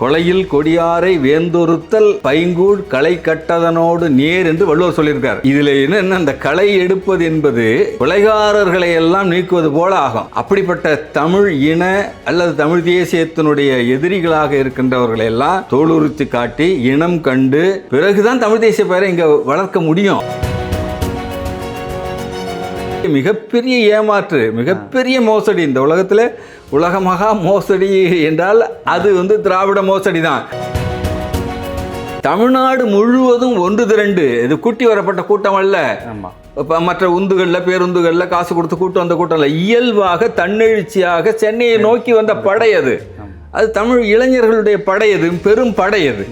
கொலையில் கொடியாரை வேந்தொருத்தல் பைங்கூழ் களை கட்டதனோடு நேர் என்று வள்ளுவர் சொல்லியிருக்கார். இதுல என்ன அந்த களை எடுப்பது என்பது கொலைகாரர்களை எல்லாம் நீக்குவது போல ஆகும். அப்படிப்பட்ட தமிழ் இன அல்லது தமிழ் தேசியத்தினுடைய எதிரிகளாக இருக்கின்றவர்களை எல்லாம் தோலுறுத்தி காட்டி இனம் கண்டு பிறகுதான் தமிழ் தேசிய பெயரை இங்க வளர்க்க முடியும். மிகப்பெரிய ஏமாற்று மிகப்பெரிய மோசடி இந்த உலகத்தில். உலக மகா மோசடி என்றால் அது வந்து திராவிட மோசடி தான் தமிழ்நாடு முழுவதும் ஒன்று திரண்டு. இது கூட்டி வரப்பட்ட கூட்டம் அல்ல. மற்ற உந்துகளில் பேருந்துகளில் காசு கொடுத்து கூட்டம் வந்த கூட்டம் இல்லை. இயல்பாக தன்னெழுச்சியாக சென்னையை நோக்கி வந்த படை அது. அது தமிழ் இளைஞர்களுடைய படை அது. பெரும் படை அது.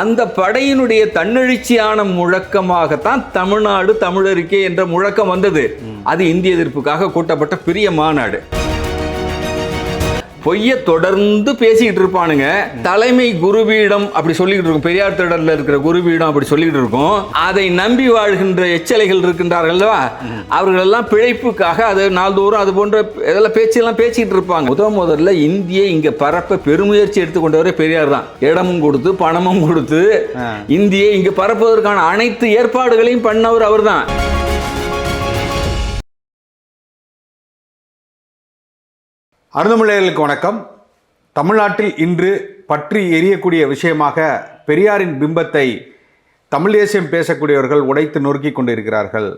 அந்த படையினுடைய தன்னெழுச்சியான முழக்கமாகத்தான் தமிழ்நாடு தமிழருக்கே என்ற முழக்கம் வந்தது. அது இந்திய எதிர்ப்புக்காக கூட்டப்பட்ட பெரிய மாநாடு. பொய்ய தொடர்ந்து பேசிக்கிட்டு இருப்பானுங்க. தலைமை குருபீடம் அப்படி சொல்லிக்கிட்டு இருக்கும். பெரியார் திடல்ல இருக்கிற குருபீடம் அப்படி சொல்லிக்கிட்டு இருக்கும். அதை நம்பி வாழ்கின்ற எச்சலைகள் இருக்கின்றார்கள் அல்லவா? அவர்கள் எல்லாம் பிழைப்புக்காக அது நாள்தோறும் அது போன்ற இதெல்லாம் பேச்செல்லாம் பேசிக்கிட்டு இருப்பாங்க. முத முதல்ல இந்தியை இங்க பரப்ப பெருமுயற்சி எடுத்துக்கொண்டவரே பெரியார் தான். இடமும் கொடுத்து பணமும் கொடுத்து இந்தியை இங்க பரப்புவதற்கான அனைத்து ஏற்பாடுகளையும் பண்ணவர் அவர்தான். அருந்தமிழர்களுக்கு வணக்கம். தமிழ்நாட்டில் இன்று பற்றி எரியக்கூடிய விஷயமாக பெரியாரின் பிம்பத்தை தமிழ் தேசியம் பேசக்கூடியவர்கள் உடைத்து நொறுக்கி கொண்டிருக்கிறார்கள்.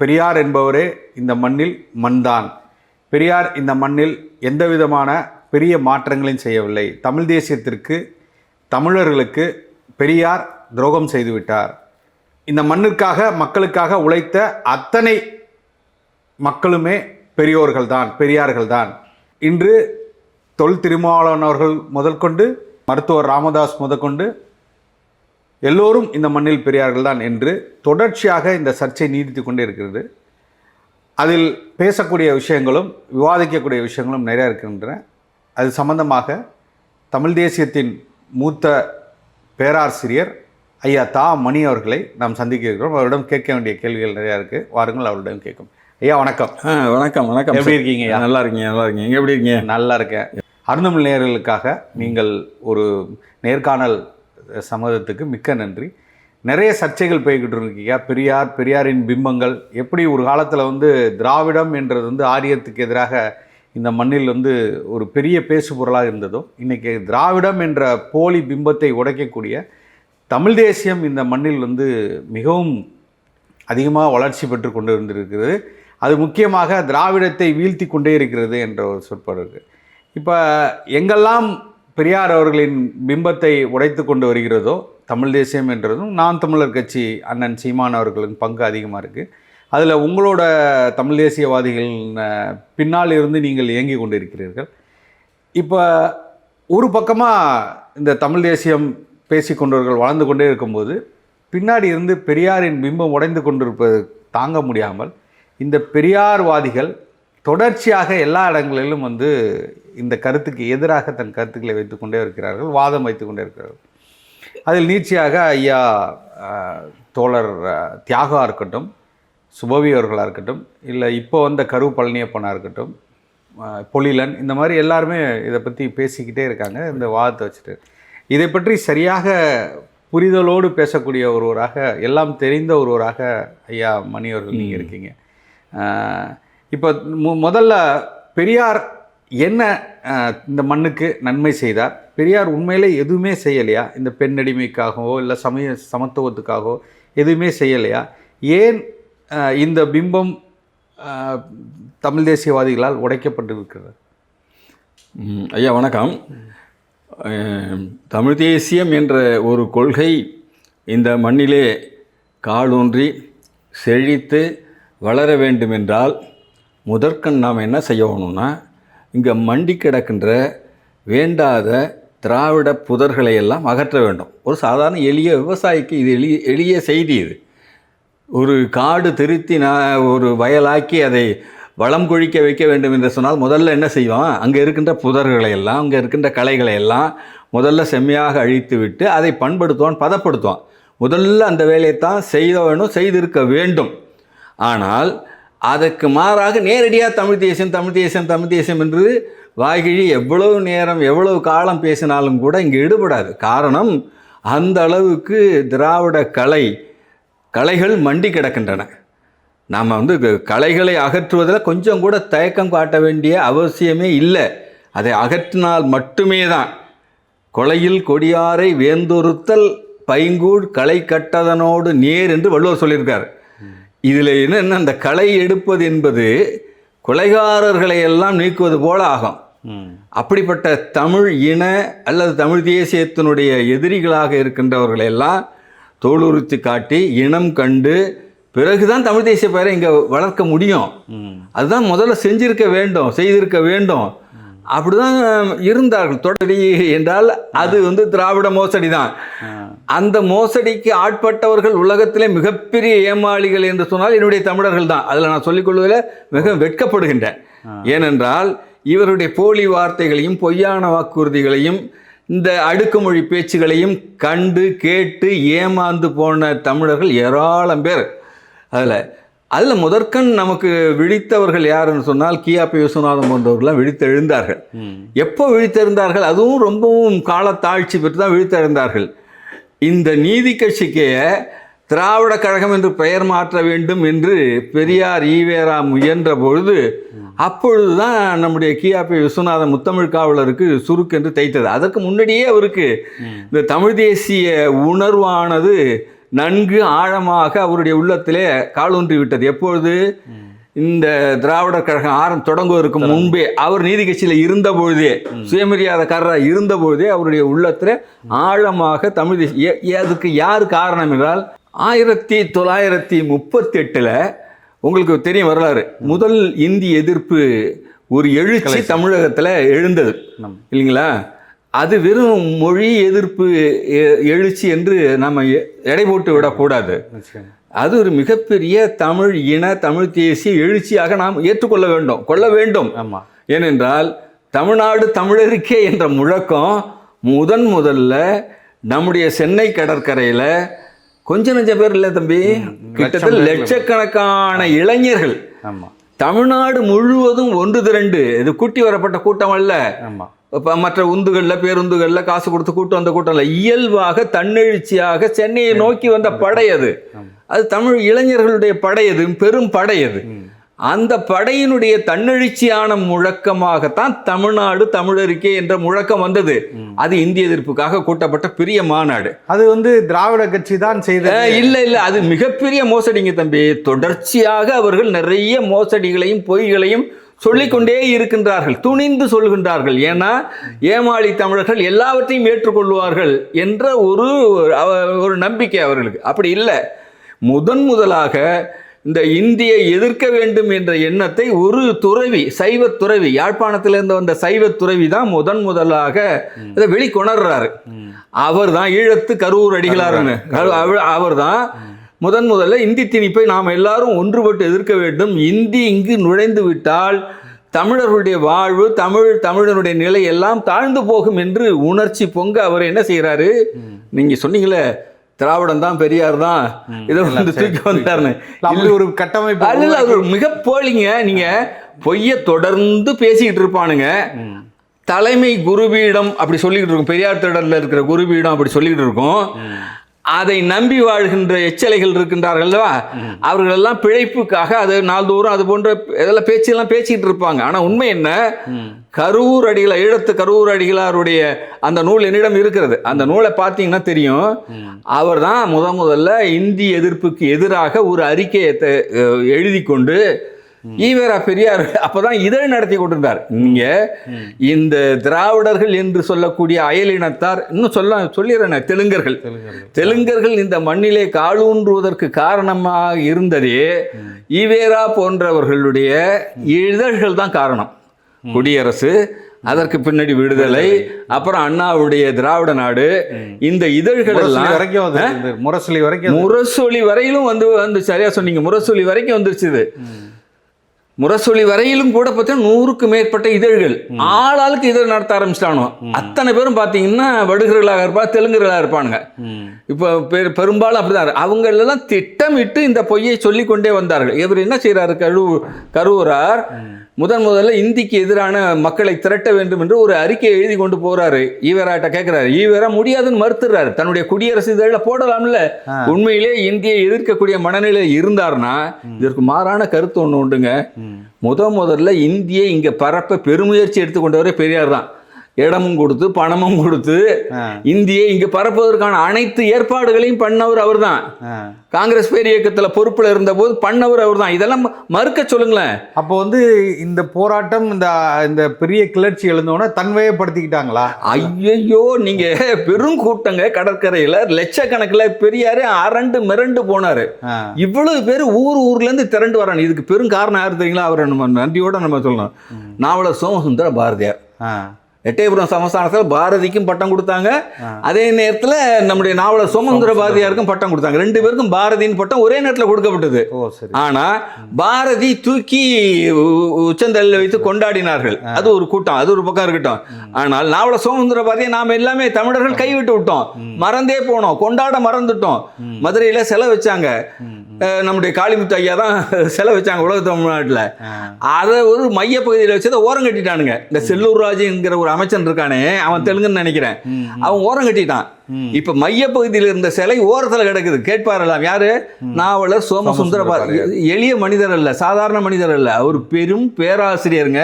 பெரியார் என்பவரே இந்த மண்ணில் மண்தான். பெரியார் இந்த மண்ணில் எந்த விதமான பெரிய மாற்றங்களையும் செய்யவில்லை. தமிழ் தேசியத்திற்கு தமிழர்களுக்கு பெரியார் துரோகம் செய்துவிட்டார். இந்த மண்ணிற்காக மக்களுக்காக உழைத்த அத்தனை மக்களுமே பெரியோர்கள்தான் பெரியார்கள்தான். பெரியார்கள் தான் இன்று தொல் திருமாவளவன் அவர்கள் முதல் கொண்டு மருத்துவர் ராமதாஸ் முதற்கொண்டு எல்லோரும் இந்த மண்ணில் பெரியார்கள் தான் என்று தொடர்ச்சியாக இந்த சர்ச்சை நீடித்து கொண்டே இருக்கிறது. அதில் பேசக்கூடிய விஷயங்களும் விவாதிக்கக்கூடிய விஷயங்களும் நிறையா இருக்கின்றன. அது சம்பந்தமாக தமிழ் தேசியத்தின் மூத்த பேராசிரியர் ஐயா தா மணி அவர்களை நாம் சந்திக்க இருக்கிறோம். அவரிடம் கேட்க வேண்டிய கேள்விகள் நிறையா இருக்குது வாருங்கள் அவரிடம் கேட்கும் ஐயா வணக்கம். வணக்கம் வணக்கம் எப்படி இருக்கீங்க? நல்லா இருக்கீங்க நல்லா இருக்கீங்க. எப்படி இருக்கீங்க? நல்லா இருக்கேன். அருந்தமிழ் நேயர்களுக்காக நீங்கள் ஒரு நேர்காணல் சம்மதத்துக்கு மிக்க நன்றி. நிறைய சர்ச்சைகள் போய்கிட்டு இருக்கீங்க பெரியார் பெரியாரின் பிம்பங்கள். எப்படி ஒரு காலத்தில் வந்து திராவிடம் என்றது வந்து ஆரியத்துக்கு எதிராக இந்த மண்ணில் வந்து ஒரு பெரிய பேசு பொருளாக இருந்ததோ இன்றைக்கி திராவிடம் என்ற போலி பிம்பத்தை உடைக்கக்கூடிய தமிழ் தேசியம் இந்த மண்ணில் வந்து மிகவும் அதிகமாக வளர்ச்சி பெற்று கொண்டு இருந்திருக்கிறது அது முக்கியமாக திராவிடத்தை வீழ்த்தி கொண்டே இருக்கிறது என்ற ஒரு சொற்பொருள் இருக்குது இப்போ எங்கெல்லாம் பெரியார் அவர்களின் பிம்பத்தை உடைத்து கொண்டு வருகிறதோ தமிழ் தேசியம் என்றதும் நான் தமிழர் கட்சி அண்ணன் சீமான் அவர்களின் பங்கு அதிகமாக இருக்குது அதில் உங்களோட தமிழ் தேசியவாதிகள் பின்னால் இருந்து நீங்கள் இயங்கி கொண்டிருக்கிறீர்கள். இப்போ ஒரு பக்கமாக இந்த தமிழ் தேசியம் பேசிக்கொண்டவர்கள் வளர்ந்து கொண்டே இருக்கும்போது பின்னாடி இருந்து பெரியாரின் பிம்பம் உடைந்து கொண்டிருப்பது தாங்க முடியாமல் இந்த பெரியார்வாதிகள் தொடர்ச்சியாக எல்லா இடங்களிலும் வந்து இந்த கருத்துக்கு எதிராக தன் கருத்துக்களை வைத்துக்கொண்டே இருக்கிறார்கள் வாதம் வைத்துக்கொண்டே இருக்கிறார்கள். அதில் நீட்சியாக ஐயா தோழர் தியாகா இருக்கட்டும் சுபவி அவர்களாக இருக்கட்டும் இல்லை இப்போ வந்த கரு பழனியப்பனாக இருக்கட்டும் அஹ், பொழிலன் இந்த மாதிரி எல்லாருமே இதை பற்றி பேசிக்கிட்டே இருக்காங்க இந்த வாதத்தை வச்சுட்டு. இதை பற்றி சரியாக புரிதலோடு பேசக்கூடிய ஒருவராக எல்லாம் தெரிந்த ஒருவராக ஐயா மணி அவர்கள் நீங்கள் இருக்கீங்க. இப்போ முதல்ல பெரியார் என்ன இந்த மண்ணுக்கு நன்மை செய்தார்? பெரியார் உண்மையிலே எதுவுமே செய்யலையா? இந்த பெண்ணடிமைக்காகவோ இல்லை சமய சமத்துவத்துக்காகவோ எதுவுமே செய்யலையா? ஏன் இந்த பிம்பம் தமிழ் தேசியவாதிகளால் உடைக்கப்பட்டிருக்கிறது? ஐயா வணக்கம். தமிழ் தேசியம் என்ற ஒரு கொள்கை இந்த மண்ணிலே காலூன்றி செழித்து வளர வேண்டுமென்றால் முதற்கண் நாம் என்ன செய்யணும்னா இங்கே மண்டி கிடக்கின்ற வேண்டாத திராவிட புதர்களை எல்லாம் அகற்ற வேண்டும். ஒரு சாதாரண எளிய விவசாயிக்கு இது எளிய எளிய செய்தி இது. ஒரு காடு திருத்தி நான் ஒரு வயலாக்கி அதை வளம் கொழிக்க வைக்க வேண்டும் என்று சொன்னால் முதல்ல என்ன செய்வான் அங்கே இருக்கின்ற புதர்களை எல்லாம் அங்கே இருக்கின்ற கலைகளை எல்லாம் முதல்ல செம்மையாக அழித்து விட்டு அதை பண்படுத்துவான் பதப்படுத்துவான் முதல்ல அந்த வேலையைத்தான் செய்த வேணும் செய்திருக்க வேண்டும். ஆனால் அதற்கு மாறாக நேரடியாக தமிழ் தேசியம் தமிழ் தேசியம் தமிழ் தேசியம் என்று வாய்கிழி எவ்வளவு நேரம் எவ்வளவு காலம் பேசினாலும் கூட இங்கே ஈடுபடாது. காரணம் அந்த அளவுக்கு திராவிட கலை கலைகள் மண்டி கிடக்கின்றன. நாம் வந்து கலைகளை அகற்றுவதில் கொஞ்சம் கூட தயக்கம் காட்ட வேண்டிய அவசியமே இல்லை. அதை அகற்றினால் மட்டுமே தான். கொலையில் கொடியாரை வேந்தொருத்தல் பைங்கூழ் களை கட்டதனோடு நேர் என்று வள்ளுவர் சொல்லியிருக்கார். இதில் என்னென்ன அந்த களை எடுப்பது என்பது கொலைகாரர்களை எல்லாம் நீக்குவது போல ஆகும். அப்படிப்பட்ட தமிழ் இன அல்லது தமிழ் தேசியத்தினுடைய எதிரிகளாக இருக்கின்றவர்களை எல்லாம் தோலுறுத்தி காட்டி இனம் கண்டு பிறகுதான் தமிழ் தேசிய பெயரை இங்கே வளர்க்க முடியும். அதுதான் முதல்ல செஞ்சிருக்க வேண்டும் செய்திருக்க வேண்டும். அப்படிதான் இருந்தார்கள். தொடரி என்றால் அது வந்து திராவிட மோசடி தான். அந்த மோசடிக்கு ஆட்பட்டவர்கள் உலகத்திலே மிகப்பெரிய ஏமாளிகள் என்று சொன்னால் என்னுடைய தமிழர்கள் தான். அதில் நான் சொல்லிக்கொள்வதில் மிக வெட்கப்படுகின்றேன். ஏனென்றால் இவருடைய போலி வார்த்தைகளையும் பொய்யான வாக்குறுதிகளையும் இந்த அடுக்குமொழி பேச்சுகளையும் கண்டு கேட்டு ஏமாந்து போன தமிழர்கள் ஏராளம் பேர். அதில் அதில் முதற்கண் நமக்கு விழித்தவர்கள் யாருன்னு சொன்னால் கியாபி விஸ்வநாதம் போன்றவர்கள்லாம் விழித்தெழுந்தார்கள். எப்போ விழித்தெழுந்தார்கள்? அதுவும் ரொம்பவும் காலத்தாழ்ச்சி பெற்று தான் விழித்தெழுந்தார்கள். இந்த நீதி கட்சிக்கு திராவிட கழகம் என்று பெயர் மாற்ற வேண்டும் என்று பெரியார் ஈவேரா முயன்ற பொழுது அப்பொழுது தான் நம்முடைய கியாபி விஸ்வநாதன் முத்தமிழ் காவலருக்கு சுருக்கென்று தைத்தது. அதற்கு முன்னாடியே அவருக்கு இந்த தமிழ் தேசிய உணர்வானது நன்கு ஆழமாக அவருடைய உள்ளத்திலே காலூன்றி விட்டது எப்பொழுது? இந்த திராவிடர் கழகம் ஆரம் தொடங்குவதற்கு முன்பே அவர் நீதி கட்சியில் இருந்த பொழுதே சுயமரியாதைக்காரராக இருந்த பொழுதே அவருடைய உள்ளத்தில் ஆழமாக தமிழ் அதுக்கு யார் காரணம் என்றால் ஆயிரத்தி தொள்ளாயிரத்தி முப்பத்தி எட்டில் உங்களுக்கு தெரியும் வரலாறு. முதல் இந்தி எதிர்ப்பு ஒரு எழுச்சி தமிழகத்தில் எழுந்தது. இல்லைங்களா? அது வெறும் மொழி எதிர்ப்பு எழுச்சி என்று நம்ம எடை போட்டு விடக்கூடாது. அது ஒரு மிகப்பெரிய தமிழ் இன தமிழ் தேசிய எழுச்சியாக நாம் ஏற்றுக்கொள்ள வேண்டும் கொள்ள வேண்டும். ஆமாம் ஏனென்றால் தமிழ்நாடு தமிழருக்கே என்ற முழக்கம் முதன் முதல்ல நம்முடைய சென்னை கடற்கரையில் கொஞ்ச நெஞ்ச பேர் இல்லை தம்பி. கிட்டத்தட்ட லட்சக்கணக்கான இளைஞர்கள். தமிழ்நாடு முழுவதும் ஒன்று திரண்டு இது கூட்டி வரப்பட்ட கூட்டம் அல்ல. இப்போ மற்ற உந்துகளில் பேருந்துகளில் காசு கொடுத்து கூட்டம் வந்த கூட்டம் இல்லை. இயல்பாக தன்னெழுச்சியாக சென்னையை நோக்கி வந்த படை அது. அது தமிழ் இளைஞர்களுடைய படை அது பெரும் படை அது. அந்த படையினுடைய தன்னெழுச்சியான முழக்கமாகத்தான் தமிழ்நாடு தமிழருக்கே என்ற முழக்கம் வந்தது. அது இந்திய எதிர்ப்புக்காக கூட்டப்பட்ட பெரிய மாநாடு. அது வந்து திராவிட கட்சி தான் செய்த இல்ல இல்ல. அது மிகப்பெரிய மோசடிங்க தம்பி. தொடர்ச்சியாக அவர்கள் நிறைய மோசடிகளையும் பொய்களையும் சொல்லிக்கொண்டே இருக்கின்றார்கள் துணிந்து சொல்கின்றார்கள். ஏன்னா ஏமாளி தமிழர்கள் எல்லாவற்றையும் ஏற்றுக்கொள்வார்கள் என்ற ஒரு ஒரு நம்பிக்கை அவர்களுக்கு. அப்படி இல்லை. முதன் முதலாக இந்த இந்தியை எதிர்க்க வேண்டும் என்ற எண்ணத்தை ஒரு துறவி சைவ துறவி யாழ்ப்பாணத்திலிருந்து வந்த சைவ துறவி தான் முதன் முதலாக இதை வெளிக்கொணர்றாரு. அவர் தான் ஈழத்து கரூர் அடிகளார்னு அவர் தான் முதன் முதல்ல இந்தி திணிப்பை நாம் எல்லாரும் ஒன்றுபட்டு எதிர்க்க வேண்டும். இந்தி இங்கு நுழைந்து விட்டால் தமிழர்களுடைய வாழ்வு தமிழ் தமிழனுடைய நிலை எல்லாம் தாழ்ந்து போகும் என்று உணர்ச்சி பொங்க அவர் என்ன செய்கிறாரு? நீங்க சொன்னீங்களே திராவிடம் தான் பெரியார் தான். இதை வந்து தூக்கி வந்தாருன்னு. அப்படி ஒரு கட்டமைப்பு அல்ல அது ஒரு மிக போலிங்க. நீங்க பொய்ய தொடர்ந்து பேசிக்கிட்டு இருப்பானுங்க. தலைமை குருபீடம் அப்படி சொல்லிக்கிட்டு இருக்கும். பெரியார் திடல்ல இருக்கிற குருபீடம் அப்படி சொல்லிக்கிட்டு இருக்கும். அதை நம்பி வாழ்கின்ற எச்சலைகள் இருக்கின்றார்கள் அல்லவா? அவர்கள் எல்லாம் பிழைப்புக்காக அது நாள்தோறும் அது போன்ற இதெல்லாம் பேச்செல்லாம் பேசிக்கிட்டு இருப்பாங்க. ஆனா உண்மை என்ன? கரூர் அடிகளார் ஈழத்து கரூர் அடிகளாருடைய அந்த நூல் என்னிடம் இருக்கிறது. அந்த நூலை பார்த்தீங்கன்னா தெரியும். அவர் தான் முத முதல்ல இந்தி எதிர்ப்புக்கு எதிராக ஒரு அறிக்கையை எழுதி கொண்டு ஈவேரா பெரியார் அப்பதான் இதழ் நடத்தி கொண்டிருந்தார். நீங்க இந்த திராவிடர்கள் என்று சொல்லக்கூடிய அயலினத்தார் இன்னும் சொல்ல சொல்லிடுறேன் தெலுங்கர்கள். தெலுங்கர்கள். இந்த மண்ணிலே காலூன்றுவதற்கு காரணமாக இருந்ததே ஈவேரா போன்றவர்களுடைய இதழ்கள் தான் காரணம். குடியரசு அதற்கு பின்னாடி விடுதலை அப்புறம் அண்ணாவுடைய திராவிட நாடு இந்த இதழ்கள் எல்லாம் வரைக்கும் முரசொலி வரைக்கும் முரசொலி வரையிலும் வந்து வந்து சரியா சொன்னீங்க. முரசொலி வரைக்கும் வந்துருச்சு முரசொலி வரையிலும் கூட பார்த்தீங்கன்னா நூறுக்கு மேற்பட்ட இதழ்கள். ஆளாளுக்கு இதழ் நடத்த ஆரம்பிச்சிட்டானோ அத்தனை பேரும் பார்த்தீங்கன்னா வடுகர்களாக இருப்பா தெலுங்குகளாக இருப்பானுங்க. இப்போ பெரு பெரும்பாலும் அப்படிதான். அவங்க எல்லாம் திட்டமிட்டு இந்த பொய்யை சொல்லிக் கொண்டே வந்தார்கள். இவர் என்ன செய்றாரு? கரு கருவூரார் முதன் முதல்ல இந்திக்கு எதிரான மக்களை திரட்ட வேண்டும் என்று ஒரு அறிக்கையை எழுதி கொண்டு போறாரு ஈவராட்ட கேட்கிறாரு ஈவரா முடியாதுன்னு மறுத்துறாரு. தன்னுடைய குடியரசு இதழில் போடலாம்ல. உண்மையிலே இந்தியை எதிர்க்கக்கூடிய மனநிலை இருந்தார்னா இதற்கு மாறான கருத்து ஒன்று உண்டுங்க. முத முதல்ல இந்தியை இங்க பரப்ப பெருமுயற்சி எடுத்துக்கொண்டவரே பெரியார் தான். இடமும் கொடுத்து பணமும் கொடுத்து. இந்தியை இங்க பரப்புவதற்கான அனைத்து ஏற்பாடுகளையும் பண்ணவர் அவர்தான். காங்கிரஸ் பேர் இயக்கத்துல பொறுப்புல இருந்தபோது பண்ணவர் அவர்தான். இதெல்லாம் மறுக்க சொல்லுங்களேன். அப்போ வந்து இந்த போராட்டம் இந்த இந்த பெரிய கிளர்ச்சி எழுந்தோன்னே தன்வயப்படுத்திக்கிட்டாங்களா? ஐயையோ நீங்க பெரும் கூட்டங்க கடற்கரையில. லட்சக்கணக்கில் பெரியாரே அரண்டு மிரண்டு போனாரு. இவ்வளவு பேர் ஊர் ஊர்ல இருந்து திரண்டு வராங்க. இதுக்கு பெரும் காரணம் யாரு தெரியுங்களா? அவரை நம்ம நன்றியோட நம்ம சொல்லணும். நாவலர் சோமசுந்தர பாரதியார். எட்டயபுரம் சமஸ்தானத்தில் பாரதிக்கும் பட்டம் கொடுத்தாங்க. அதே நேரத்தில் நம்முடைய நாவலர் சோமசுந்தர பாரதியாருக்கும் பட்டம் கொடுத்தாங்க. ரெண்டு பேருக்கும் பாரதியின் பட்டம் ஒரே நேரத்தில் கொடுக்கப்பட்டது. ஓ சரி. ஆனா பாரதி தூக்கி உ- உச்சந்தலையில் வைத்து கொண்டாடினார்கள். அது ஒரு கூட்டம் அது ஒரு பக்கம் இருக்கட்டும். ஆனால் நாவல சோமசுந்தர பாரதியை நாம எல்லாமே தமிழர்கள் கைவிட்டு விட்டோம். மறந்தே போனோம். கொண்டாட மறந்துட்டோம். மதுரையில செலை வச்சாங்க. நம்முடைய காளிமுத்து ஐயா தான் செலை வச்சாங்க உலக தமிழ்நாட்டில். அதை ஒரு மையப்பகுதியில் வச்சதை ஓரம் கட்டிட்டானுங்க. இந்த செல்லூர் ராஜுங்கிற ஒரு அமைச்சன் இருக்கானே அவன் தெலுங்குன்னு நினைக்கிறேன். அவன் ஓரம் கட்டிட்டான். இப்ப மையப்பகுதியில் இருந்த சிலை ஓரத்துல கிடக்குது. கேட்பாரெல்லாம் யாரு? நாவலர் சோமசுந்தர பாரதி எளிய மனிதர் அல்ல சாதாரண மனிதர் அல்ல. அவர் பெரும் பேராசிரியருங்க.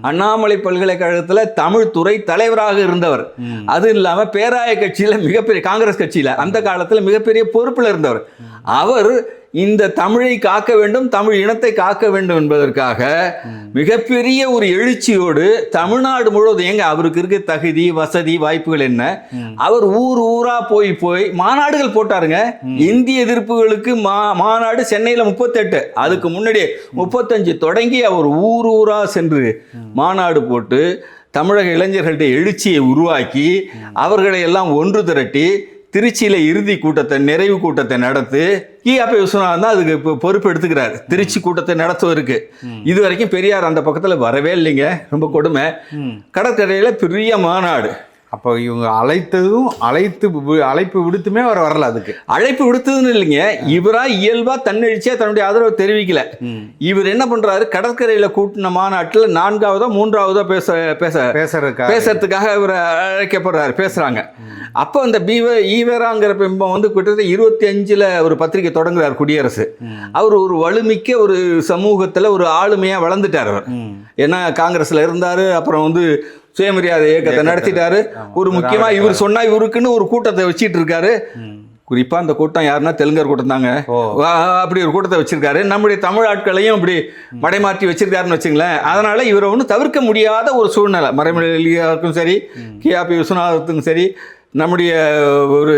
அண்ணாமலை பல்கலைக்கழகத்துல தமிழ் துறை தலைவராக இருந்தவர். அது இல்லாம பேராய கட்சியில மிகப்பெரிய காங்கிரஸ் கட்சியில அந்த காலத்துல மிகப்பெரிய பொறுப்புல இருந்தவர். அவர் இந்த தமிழை காக்க வேண்டும் தமிழ் இனத்தை காக்க வேண்டும் என்பதற்காக மிகப்பெரிய ஒரு எழுச்சியோடு தமிழ்நாடு முழுவதும் ஏங்க அவருக்கு இருக்க தகுதி வசதி வாய்ப்புகள் என்ன? அவர் ஊர் ஊரா போய் போய் மாநாடுகள் போட்டாருங்க. இந்திய எதிர்ப்புகளுக்கு மா மாநாடு சென்னையில் முப்பத்தெட்டு. அதுக்கு முன்னாடியே முப்பத்தஞ்சு தொடங்கி அவர் ஊர் ஊரா சென்று மாநாடு போட்டு தமிழக இளைஞர்கள்ட்ட எழுச்சியை உருவாக்கி அவர்களை எல்லாம் ஒன்று திரட்டி திருச்சியில இறுதி கூட்டத்தை நிறைவு கூட்டத்தை நடத்து ஈஆப்பி விஸ்வநாதன் தான் அதுக்கு இப்போ பொறுப்பு எடுத்துக்கிறார். திருச்சி கூட்டத்தை நடத்துவதற்கு. இது வரைக்கும் பெரியார் அந்த பக்கத்துல வரவே இல்லைங்க. ரொம்ப கொடுமை. கடற்கரையில பெரிய மாநாடு. அப்போ இவங்க அழைத்ததும் அழைத்து அழைப்பு விடுத்துமே அவர் வரல அதுக்கு. அழைப்பு விடுத்ததுன்னு இல்லைங்க. இவரா இயல்பா தன்னெழுச்சியா தன்னுடைய ஆதரவை தெரிவிக்கல. இவர் என்ன பண்றாரு? கடற்கரையில கூட்டின மாநாட்டுல நான்காவதோ மூன்றாவதோ பேச பேச பேசுறதுக்காக. பேசுறதுக்காக இவர் அழைக்கப்படுறாரு பேசுறாங்க. அப்போ அந்த பீவ ஈவராங்கிற பிம்பம் வந்து கிட்டத்தட்ட இருபத்தி அஞ்சுல ஒரு பத்திரிகை தொடங்குறார் குடியரசு. அவர் ஒரு வலுமிக்க ஒரு சமூகத்துல ஒரு ஆளுமையா வளர்ந்துட்டார் அவர். ஏன்னா காங்கிரஸ்ல இருந்தாரு அப்புறம் வந்து சுயமரியாதை இயக்கத்தை நடத்திட்டாரு. ஒரு முக்கியமா இவர் சொன்னா இவருக்குன்னு ஒரு கூட்டத்தை வச்சிட்டு இருக்காரு. குறிப்பா அந்த கூட்டம் யாருன்னா தெலுங்கர் கூட்டம் தாங்க அப்படி ஒரு கூட்டத்தை வச்சிருக்காரு. நம்முடைய தமிழ் ஆட்களையும் இப்படி மடைமாற்றி வச்சிருக்காருன்னு வச்சுங்களேன். அதனால இவரை ஒன்றும் தவிர்க்க முடியாத ஒரு சூழ்நிலை. மறைமொழியாருக்கும் சரி கியாபி விஸ்வநாதத்துக்கும் சரி நம்முடைய ஒரு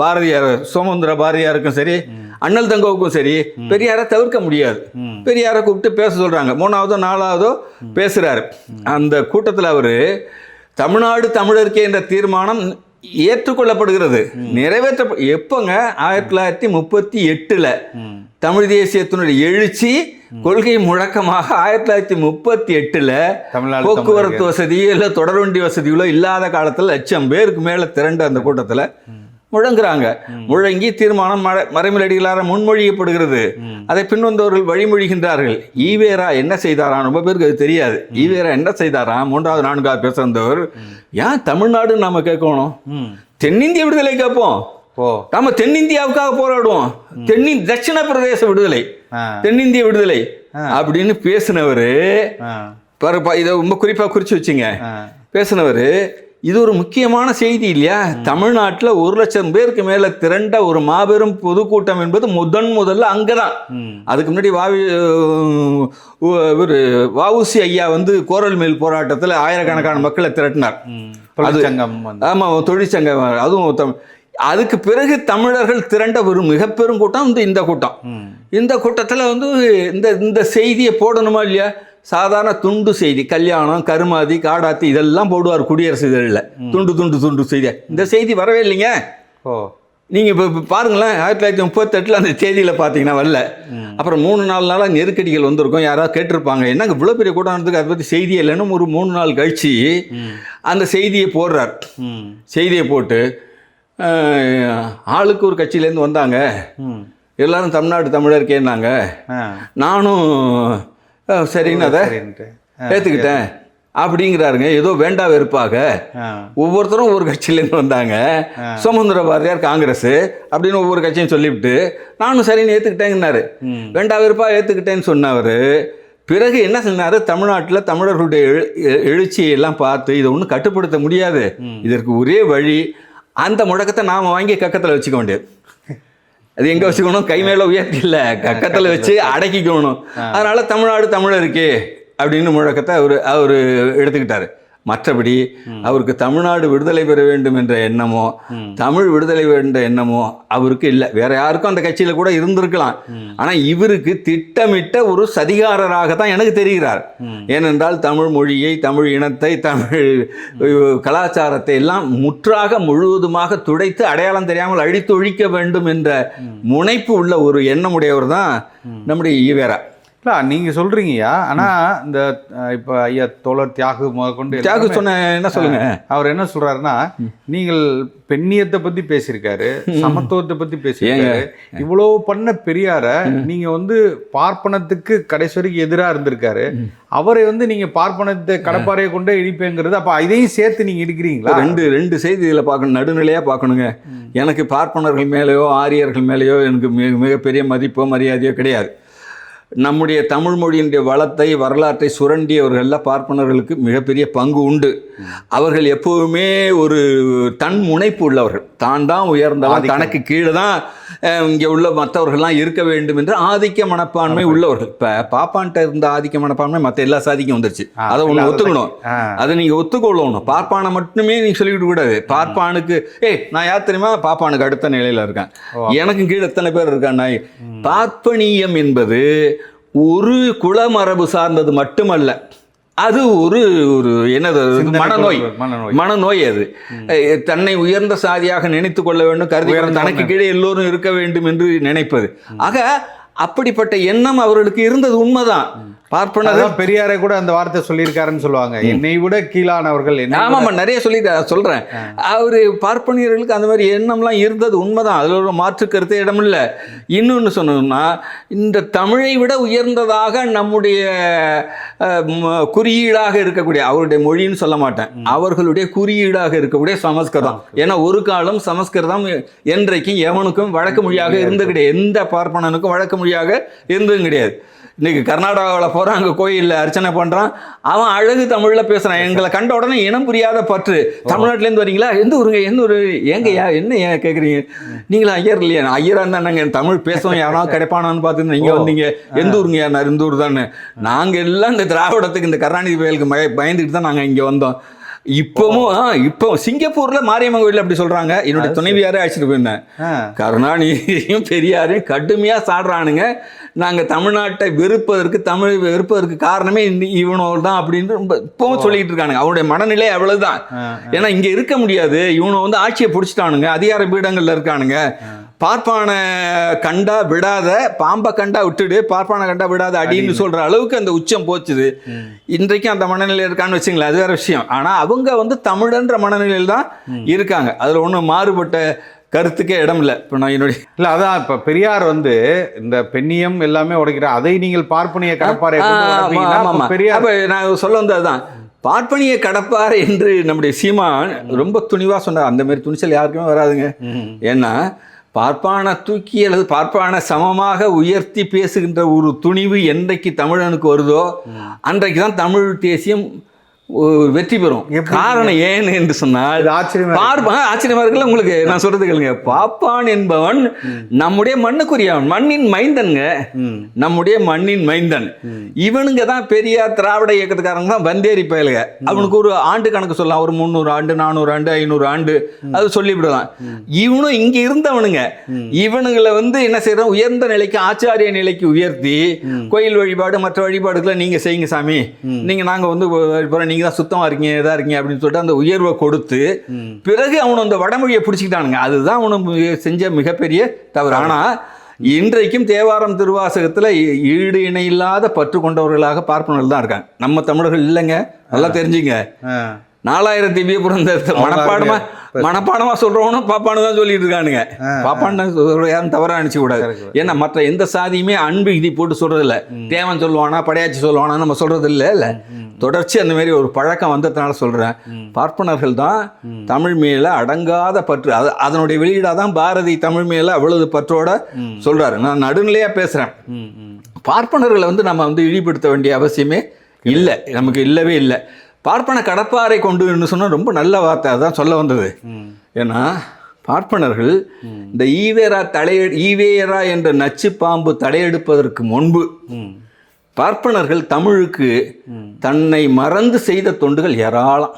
பாரதியார் சோமசுந்தர பாரதியாருக்கும் சரி அண்ணல் தங்கோவுக்கும் சரி பெரியாரை தவிர்க்க முடியாது. பெரியாரை கூப்பிட்டு பேச சொல்றாங்க. மூணாவதோ நாலாவதோ பேசுறாரு. அந்த கூட்டத்தில் அவரு தமிழ்நாடு தமிழருக்கே என்ற தீர்மானம் ஏற்றுக்கொள்ளப்படுகிறது. நிறைவேற்ற எப்போங்க? ஆயிரத்தி தொள்ளாயிரத்தி முப்பத்தி எட்டுல. தமிழ் தேசியத்தினுடைய எழுச்சி கொள்கை முழக்கமாக ஆயிரத்தி தொள்ளாயிரத்தி முப்பத்தி எட்டுல போக்குவரத்து வசதி இல்லை தொடர்வண்டி வசதிகளோ இல்லாத காலத்துல லட்சம் பேருக்கு மேல திரண்ட அந்த கூட்டத்துல முழங்குறாங்க. முழங்கி தீர்மானம் மறை மறைமலடிகளார முன்மொழியப்படுகிறது. அதை பின்வந்தவர்கள் வழிமொழிகின்றார்கள். ஈவேரா என்ன செய்தாராம்? ரொம்ப பேருக்கு அது தெரியாது. ஈவேரா என்ன செய்தாராம்? மூன்றாவது நான்காவது பேச வந்தவர் ஏன் தமிழ்நாடுன்னு நாம கேட்கணும். தென்னிந்திய விடுதலை கேட்போம். நாம தென்னிந்தியாவுக்காக போராடுவோம். தென்னி தட்சிண பிரதேச விடுதலை தென்னிந்திய விடுதலை. அப்படின்னு பேசினவரு இதை ரொம்ப குறிப்பா குறிச்சு வச்சுங்க. பேசினவர் இது ஒரு முக்கியமான செய்தி இல்லையா? தமிழ்நாட்டில் ஒரு லட்சம் பேருக்கு மேல திரண்ட ஒரு மாபெரும் பொதுக்கூட்டம் என்பது முதன் முதல்ல அங்கதான். ம். அதுக்கு முன்னாடி வாவி ஒரு வஉசி ஐயா வந்து கோரல் மேல் போராட்டத்தில் ஆயிரக்கணக்கான மக்களை திரட்டினார். ம். தொழிற்சங்கம் வந்து. ஆமா தொழிற்சங்கம். அதுவும் தம்- அதுக்கு பிறகு தமிழர்கள் திரண்ட ஒரு மிகப்பெரும் கூட்டம் இந்த இந்த கூட்டம். இந்த கூட்டத்தில் வந்து இந்த இந்த செய்தியை போடணுமா இல்லையா? சாதாரண துண்டு செய்தி கல்யாணம் கருமாதி காடாத்தி இதெல்லாம் போடுவார் குடியரசு இதழில். துண்டு துண்டு துண்டு செய்தி. இந்த செய்தி வரவே இல்லைங்க. ஓ. நீங்கள் இப்போ இப்போ பாருங்களேன் ஆயிரத்தி தொள்ளாயிரத்தி முப்பத்தெட்டில் அந்த தேதியில் பார்த்தீங்கன்னா வரல. அப்புறம் மூணு நாலு நாளாக நெருக்கடிகள் வந்திருக்கும். யாராவது கேட்டிருப்பாங்க என்னங்க இவ்வளோ பெரிய கூட்டம் அதை பற்றி செய்தி இல்லைன்னு ஒரு மூணு நாள் கழிச்சு அந்த செய்தியை போடுறார். செய்தியை போட்டு ஆளுக்கு ஒரு கட்சியிலேருந்து வந்தாங்க. எல்லாரும் தமிழ்நாடு தமிழர் கேட்டாங்க நானும் சரின்னு அதை ஏற்றுக்கிட்டேன் அப்படிங்கிறாருங்க. ஏதோ வேண்டா வெறுப்பாக ஒவ்வொருத்தரும் ஒவ்வொரு கட்சியிலேருந்து வந்தாங்க. சுமந்திர பாரதியார் காங்கிரஸ் அப்படின்னு ஒவ்வொரு கட்சியும் சொல்லிவிட்டு நானும் சரின்னு ஏற்றுக்கிட்டேங்கன்னாரு வேண்டா வெறுப்பா ஏற்றுக்கிட்டேன்னு சொன்னவர். பிறகு என்ன சொன்னார்? தமிழ்நாட்டில் தமிழர்களுடைய எழு எ- எழுச்சியை எல்லாம் பார்த்து இதை ஒன்றும் கட்டுப்படுத்த முடியாது. இதற்கு ஒரே வழி அந்த முழக்கத்தை நாம் வாங்கி கக்கத்தில் வச்சுக்க வேண்டியது. அது எங்கே வச்சுக்கணும்? கை மேலே உயர்த்தி இல்லை. கக்கத்தில் வச்சு அடக்கிக்கணும். அதனால தமிழ்நாடு தமிழருக்கே அப்படின்னு முழக்கத்தை அவர் அவர் எடுத்துக்கிட்டாரு. மற்றபடி அவருக்கு தமிழ்நாடு விடுதலை பெற வேண்டும் என்ற எண்ணமோ தமிழ் விடுதலை என்ற எண்ணமோ அவருக்கு இல்லை. வேற யாருக்கும் அந்த கட்சியில் கூட இருந்திருக்கலாம். ஆனால் இவருக்கு திட்டமிட்ட ஒரு சதிகாரராக தான் எனக்கு தெரிகிறார். ஏனென்றால் தமிழ் மொழியை தமிழ் இனத்தை தமிழ் கலாச்சாரத்தை எல்லாம் முற்றாக முழுவதுமாக துடைத்து அடையாளம் தெரியாமல் அழித்து ஒழிக்க வேண்டும் என்ற முனைப்பு உள்ள ஒரு எண்ணமுடையவர் தான் நம்முடைய ஈவேரா. இல்ல நீங்க சொல்றீங்கய்யா. ஆனா இந்த இப்ப ஐயா தோழர் தியாகு முதற்கொண்டு தியாகு சொன்ன என்ன சொல்லுங்க? அவர் என்ன சொல்றாருன்னா நீங்கள் பெண்ணியத்தை பத்தி பேசியிருக்காரு சமத்துவத்தை பத்தி பேசியிருக்காரு. இவ்வளவு பண்ண பெரியார நீங்க வந்து பார்ப்பனத்துக்கு கடைசி வரைக்கும் எதிரா இருந்திருக்காரு. அவரை வந்து நீங்க பார்ப்பனத்தை கடப்பாறையை கொண்டே இடிப்பேங்கிறது அப்ப இதையும் சேர்த்து நீங்க இடிக்கிறீங்களா? ரெண்டு ரெண்டு செய்தி இதில் பார்க்கணும் நடுநிலையாக பார்க்கணுங்க. எனக்கு பார்ப்பனர்கள் மேலேயோ ஆரியர்கள் மேலேயோ எனக்கு மிக மிகப்பெரிய மதிப்போ மரியாதையோ கிடையாது. நம்முடைய தமிழ் மொழியினுடைய வளத்தை வரலாற்றை சுரண்டியவர்களில் பார்ப்பனர்களுக்கு மிகப்பெரிய பங்கு உண்டு. அவர்கள் எப்போவுமே ஒரு தன் முனைப்பு உள்ளவர்கள். தான் தான் உயர்ந்தவன் தனக்கு கீழே தான் இங்கே உள்ள மற்றவர்கள்லாம் இருக்க வேண்டும் என்று ஆதிக்க மனப்பான்மை உள்ளவர்கள். இப்போ பாப்பான்ட்ட இருந்த ஆதிக்க மனப்பான்மை மற்ற எல்லா சாதிக்கும் வந்துருச்சு. அதை ஒன்று ஒத்துக்கணும். அதை நீங்க ஒத்துக்கொள்ளணும். பார்ப்பானை மட்டுமே நீங்க சொல்லிவிட கூடாது. பார்ப்பானுக்கு ஏய் நான் யார் தெரியுமா? பார்ப்பானுக்கு அடுத்த நிலையில இருக்கேன். எனக்கு கீழே எத்தனை பேர் இருக்கான் நாய். பார்ப்பனியம் என்பது ஒரு குலமரபு சார்ந்தது மட்டுமல்ல. அது ஒரு ஒரு என்னது மனநோய். மனநோய். அது. தன்னை உயர்ந்த சாதியாக நினைத்து கொள்ள வேண்டும் கருதி. தனக்கு கீழே எல்லோரும் இருக்க வேண்டும் என்று நினைப்பது. ஆக அப்படிப்பட்ட எண்ணம் அவர்களுக்கு இருந்தது உண்மைதான். பார்ப்பனர் பெரியாரே கூட அந்த வார்த்தை சொல்லியிருக்காருன்னு சொல்லுவாங்க. என்னை விட கீழானவர்கள் ஆமாம்மா நிறைய சொல்லி சொல்கிறேன் அவர் பார்ப்பனியர்களுக்கு அந்த மாதிரி எண்ணம்லாம் இருந்தது உண்மைதான். அதில் ஒரு மாற்று கருத்து இடமில்ல இன்னொன்று சொன்னோம்னா இந்த தமிழை விட உயர்ந்ததாக நம்முடைய குறியீடாக இருக்கக்கூடிய அவருடைய மொழின்னு சொல்ல மாட்டேன். அவர்களுடைய குறியீடாக இருக்கக்கூடிய சமஸ்கிருதம். ஏன்னா ஒரு காலம் சமஸ்கிருதம் என்றைக்கும் எவனுக்கும் வழக்கு மொழியாக இருந்து கிடையாது. எந்த பார்ப்பனனுக்கும் வழக்கு மொழியாக இருந்ததும் கிடையாது. இன்னைக்கு கர்நாடகாவில் போகிறான் அங்கே கோயிலில் அர்ச்சனை பண்ணுறான் அவன் அழகு தமிழில் பேசுகிறான் எங்களை கண்ட உடனே இனம் புரியாத பற்று. தமிழ்நாட்டிலேருந்து வரீங்களா எந்த ஊருங்க? எந்த ஊர்? ஏங்கய்யா என்ன ஏன் கேட்குறீங்க நீங்களா ஐயர் இல்லையா? நான் ஐயராக இருந்தா நாங்கள் தமிழ் பேசுவோம் யாராவது கிடைப்பானான்னு பார்த்து இங்கே வந்தீங்க. எந்த ஊருங்க நான் இந்த ஊர் தானே. நாங்கள் எல்லாம் இந்த திராவிடத்துக்கு இந்த கருணாநிதி புயலுக்கு பய பயந்துட்டு தான் நாங்கள் இங்கே வந்தோம். இப்பவும் இப்போ சிங்கப்பூரில் மாரியம்மன் கோயில் அப்படி சொல்கிறாங்க என்னுடைய துணைவியாரே அழைச்சிட்டு போயிருந்தேன். கருணாநிதியும் பெரியாரையும் கடுமையாக சாடுறானுங்க. நாங்கள் தமிழ்நாட்டை வெறுப்பதற்கு தமிழை வெறுப்பதற்கு காரணமே இவனோர் தான் அப்படின்னு ரொம்ப இப்பவும் சொல்லிட்டு இருக்கானுங்க. அவருடைய மனநிலை அவ்வளவுதான். ஏன்னா இங்கே இருக்க முடியாது. இவனை வந்து ஆட்சியை பிடிச்சிட்டானுங்க. அதிகார பீடங்களில் இருக்கானுங்க. பார்ப்பானை கண்டா விடாத பாம்பை கண்டா விட்டுடு பார்ப்பானை கண்டா விடாத அடின்னு சொல்ற அளவுக்கு அந்த உச்சம் போச்சுது. இன்றைக்கும் அந்த மனநிலையில் இருக்கான்னு வச்சுங்களேன் அது வேற விஷயம். ஆனா அவங்க வந்து தமிழன்ற மனநிலையில் தான் இருக்காங்க. அதுல ஒன்றும் மாறுபட்ட கருத்துக்கே இடம் இல்லை. இப்போ நான் என்னுடைய இல்ல அதான் இப்ப பெரியார் வந்து இந்த பெண்ணியம் எல்லாமே உடைக்கிறார் அதை நீங்கள் பார்ப்பனிய கடப்பாறை. பெரியார் நான் சொல்ல வந்தது அதுதான் பார்ப்பனிய கடப்பார் என்று நம்முடைய சீமான் ரொம்ப துணிவா சொன்னார். அந்த மாதிரி துணிச்சல் யாருக்குமே வராதுங்க. ஏன்னா பார்ப்பான தூக்கி அல்லது பார்ப்பான சமமாக உயர்த்தி பேசுகின்ற ஒரு துணிவு என்றைக்கு தமிழனுக்கு வருதோ அன்றைக்கு தான் தமிழ் தேசியம் வெற்றி பெறும்? காரணம் ஏன் என்று சொன்னால். பார்ப்பா ஆச்சரியமா இருக்குல்ல உங்களுக்கு? நான் சொல்றது கேளுங்க. பாப்பான் என்பவன் நம்முடைய மண்ணுக்குரியவன். மண்ணின் மைந்தன்ங்க. நம்முடைய மண்ணின் மைந்தன். இவனுங்க தான் பெரியார் திராவிட இயக்கத்துக்காரங்க தான் வந்தேறி பயலுக அவனுக்கு ஒரு ஆண்டு கணக்கு சொல்லலாம். ஒரு முந்நூறு ஆண்டு நானூறு ஆண்டு ஐநூறு ஆண்டு. அது சொல்லிவிடலாம். இவனும் இங்க இருந்தவனுங்க. இவனுங்களை வந்து என்ன செய்யறோம்? உயர்ந்த நிலைக்கு ஆச்சாரிய நிலைக்கு உயர்த்தி கோயில் வழிபாடு மற்ற வழிபாடுகளை நீங்க செய்யுங்க சாமி. நீங்க நாங்க வந்து நீங்க நீங்கள் தான் சுத்தமாக இருக்கீங்க இதாக இருக்கீங்க அப்படின்னு சொல்லிட்டு அந்த உயர்வை கொடுத்து பிறகு அவனு அந்த வடமொழியை பிடிச்சிக்கிட்டானுங்க. அதுதான் அவனு செஞ்ச மிகப்பெரிய தவறு. ஆனால் இன்றைக்கும் தேவாரம் திருவாசகத்தில் ஈடு இணை இல்லாத பற்று கொண்டவர்களாக பார்ப்பனர்கள் தான் இருக்காங்க. நம்ம தமிழர்கள் இல்லைங்க. நல்லா தெரிஞ்சுங்க. நாலாயிரம் திவ்ய புரந்தத்தை மனப்பாடமா சொல்றவனும் பாப்பான்னு தான் சொல்லிட்டு இருக்கானுங்க. பாப்பான்னு சொல்ற யாரும் தவறா நினைச்சு கூடாது. ஏன்னா மற்ற எந்த சாதியுமே அன்பு விதி போட்டு சொல்றது இல்ல தேவன் சொல்லுவானா படையாச்சி சொல்லுவானா நம்ம சொல்றது இல்ல. இல்ல தொடர்ச்சி அந்த மாதிரி ஒரு பழக்கம் வந்ததுனால சொல்றேன். பார்ப்பனர்கள் தான் தமிழ் மேல அடங்காத பற்று. அது அதனுடைய வெளியீடாக தான் பாரதி தமிழ் மேல அவ்வளவு பற்றோட சொல்றாரு. நான் நடுநிலையா பேசுறேன். பார்ப்பனர்களை வந்து நம்ம வந்து இழிப்படுத்த வேண்டிய அவசியமே இல்லை. நமக்கு இல்லவே இல்லை. பார்ப்பன கடப்பாரை கொண்டு சொன்னால் ரொம்ப நல்ல வார்த்தை அதான் சொல்ல வந்தது. ஏன்னா பார்ப்பனர்கள் இந்த ஈவேரா தலைய ஈவேரா என்ற நச்சு பாம்பு தலையெடுப்பதற்கு முன்பு. பார்ப்பனர்கள் தமிழுக்கு தன்னை மறந்து செய்த தொண்டுகள் ஏராளம்.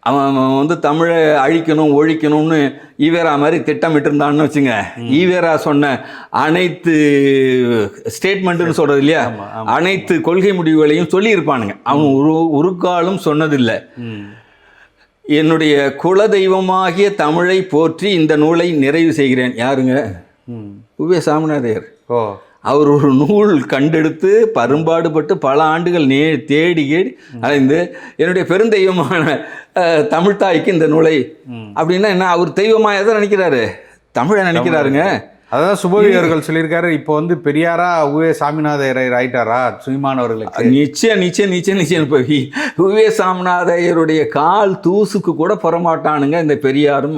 அவன் அவன் வந்து தமிழை அழிக்கணும் ஒழிக்கணும்னு ஈவேரா மாதிரி திட்டமிட்டு இருந்தான்னு வச்சுங்க ஈவேரா சொன்ன அனைத்து ஸ்டேட்மெண்ட்டுன்னு சொல்றது இல்லையா? அனைத்து கொள்கை முடிவுகளையும் சொல்லியிருப்பானுங்க. அவன் ஒரு ஒரு காலம் சொன்னதில்லை. என்னுடைய குல தெய்வமாகிய தமிழை போற்றி இந்த நூலை நிறைவு செய்கிறேன். யாருங்க. உவே சாமிநாதையர். ஓ. அவர் ஒரு நூல் கண்டெடுத்து பரும்பாடுபட்டு பல ஆண்டுகள் நே தேடி கேடி அலைந்து என்னுடைய பெருந்தெய்வமான அஹ், தமிழ்த்தாய்க்கு இந்த நூலை அப்படின்னா என்ன அவர் தெய்வமாக எதை நினைக்கிறாரு. தமிழை நினைக்கிறாருங்க. அதான் சுபவி அவர்கள் சொல்லியிருக்காரு. இப்போ வந்து பெரியாரா உவே சாமிநாதையர் ஆயிட்டாரா? சுயமானவர்களுக்கு நிச்சயம் நிச்சயம் நிச்சயம் நிச்சயம். இப்போ உவே சாமிநாதையருடைய கால் தூசுக்கு கூட புறமாட்டானுங்க. இந்த பெரியாரும்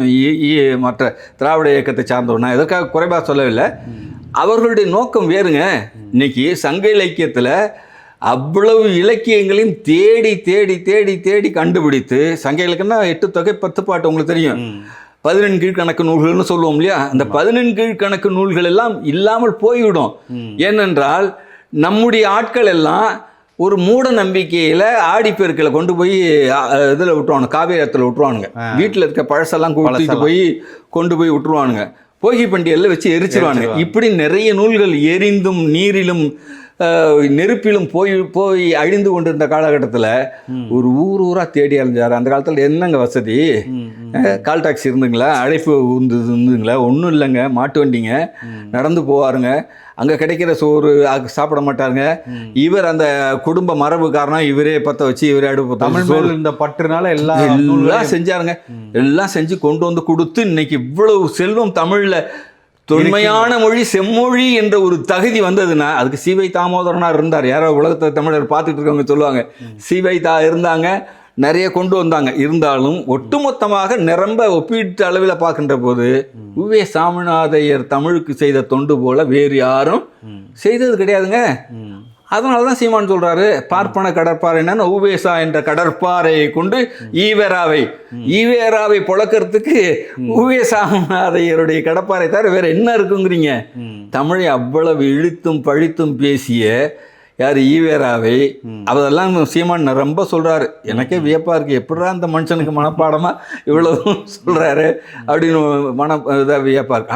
மற்ற திராவிட இயக்கத்தை சார்ந்தவர் நான் எதற்காக குறைபாக சொல்லவில்லை. அவர்களுடைய நோக்கம் வேறுங்க. இன்னைக்கு சங்க இலக்கியத்தில் அவ்வளவு இலக்கியங்களையும் தேடி தேடி தேடி தேடி கண்டுபிடித்து சங்க இலக்கியம்னா எட்டு தொகை பத்து பாட்டு உங்களுக்கு தெரியும். பதினெண் கீழ்கணக்கு நூல்கள்னு சொல்லுவோம் இல்லையா? அந்த பதினெண் கீழ்கணக்கு நூல்கள் எல்லாம் இல்லாமல் போய்விடும். ஏனென்றால் நம்முடைய ஆட்கள் எல்லாம் ஒரு மூட நம்பிக்கையில் ஆடிப்பெருக்கில் கொண்டு போய் இதில் விட்டுருவானுங்க காவேரத்தில் விட்டுருவானுங்க. வீட்டில் இருக்க பழசெல்லாம் கூட்டிட்டு போய் கொண்டு போய் விட்டுருவானுங்க. போகி பண்டிகையில் வச்சு எரிச்சிருவானுங்க. இப்படி நிறைய நூல்கள் எரிந்தும் நீரிலும் நெருப்பிலும் போய் போய் அழிந்து கொண்டிருந்த காலகட்டத்தில் ஒரு ஊர் ஊரா தேடி அலைஞ்சாரு. அந்த காலத்தில் என்னங்க வசதி? கால் டாக்ஸி இருந்துங்களா? அழைப்பு உந்து இருந்துங்களா ஒன்றும் இல்லைங்க. மாட்டு வண்டிங்க. நடந்து போவாருங்க. அங்கே கிடைக்கிற சோறு சாப்பிட மாட்டாருங்க. இவர் அந்த குடும்ப மரபு காரணம் இவரே பற்ற வச்சு இவரே அடுப்பு தமிழ் மேல் இந்த பற்றுனால எல்லா எல்லாம் செஞ்சாருங்க. எல்லாம் செஞ்சு கொண்டு வந்து கொடுத்து இன்னைக்கு இவ்வளவு செல்வம் தமிழ்ல. தொன்மையான மொழி செம்மொழி என்ற ஒரு தகுதி வந்ததுன்னா அதுக்கு சிவை தாமோதரனார் இருந்தார். யாரோ உலகத்தை தமிழர் பார்த்துட்டு இருக்கவங்க சொல்லுவாங்க. சிவை தா இருந்தாங்க. நிறைய கொண்டு வந்தாங்க. இருந்தாலும் ஒட்டுமொத்தமாக நிரம்ப ஒப்பீட்டு அளவில் பார்க்கின்ற போது உவே சாமிநாதையர் தமிழுக்கு செய்த தொண்டு போல வேறு யாரும் செய்தது கிடையாதுங்க. அதனால தான் சீமான் சொல்றாரு பார்ப்பன கடற்பாறைன்னா ஊவேசா என்ற கடற்பாறையை கொண்டு ஈவேராவை ஈவேராவை பொழக்கிறதுக்கு ஊவேசாமநாதையருடைய கடற்பாறை தவிர வேற என்ன இருக்குங்கிறீங்க? தமிழை அவ்வளவு இழுத்தும் பழித்தும் பேசிய யார் ஈவேராவை அதெல்லாம் சீமான் ரொம்ப சொல்றாரு. எனக்கே வியப்பா இருக்கு. எப்படிடா அந்த மனுஷனுக்கு மனப்பாடமா இவ்வளவு சொல்றாரு அப்படின்னு மன இதாக வியப்பா இருக்கு.